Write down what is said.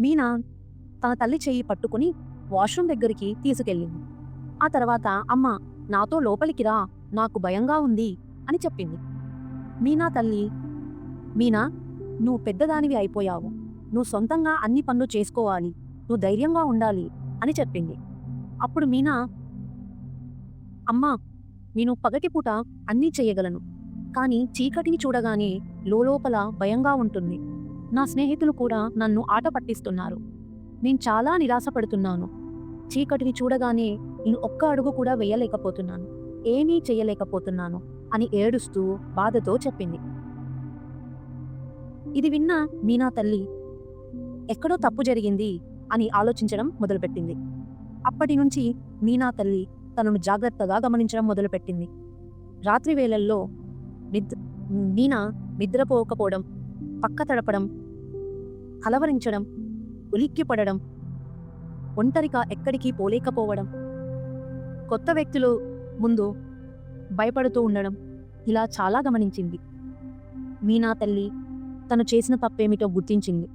మీనా తన తల్లి చెయ్యి పట్టుకుని వాష్రూమ్ దగ్గరికి తీసుకెళ్ళింది. ఆ తర్వాత అమ్మ నాతో లోపలికి రా నాకు భయంగా ఉంది అని చెప్పింది. మీనా తల్లి మీనా నువ్వు పెద్దదానివి అయిపోయావు. నువ్వు సొంతంగా అన్ని పనులు చేసుకోవాలి. నువ్వు ధైర్యంగా ఉండాలి అని చెప్పింది. అప్పుడు మీనా అమ్మా నేను పగటిపూట అన్నీ చేయగలను. కానీ చీకటిని చూడగానే లోపల భయంగా ఉంటుంది. నా స్నేహితులు కూడా నన్ను ఆట పట్టిస్తున్నారు. నేను చాలా నిరాశపడుతున్నాను. చీకటిని చూడగానే నేను ఒక్క అడుగు కూడా వేయలేకపోతున్నాను. ఏమీ చేయలేకపోతున్నాను అని ఏడుస్తూ బాధతో చెప్పింది. ఇది విన్న మీనా తల్లి ఎక్కడో తప్పు జరిగింది అని ఆలోచించడం మొదలుపెట్టింది. అప్పటి నుంచి మీనా తల్లి తనను జాగ్రత్తగా గమనించడం మొదలుపెట్టింది. రాత్రి వేళల్లో నిద్ర మీనా నిద్రపోకపోవడం పక్క తడపడం కలవరించడం ఉలిక్కిపడడం ఒంటరిగా ఎక్కడికి పోలేకపోవడం. కొత్త వ్యక్తులు ముందు భయపడుతూ ఉండడం ఇలా చాలా గమనించింది. మీనా తల్లి తను చేసిన తప్పేమిటో గుర్తించింది.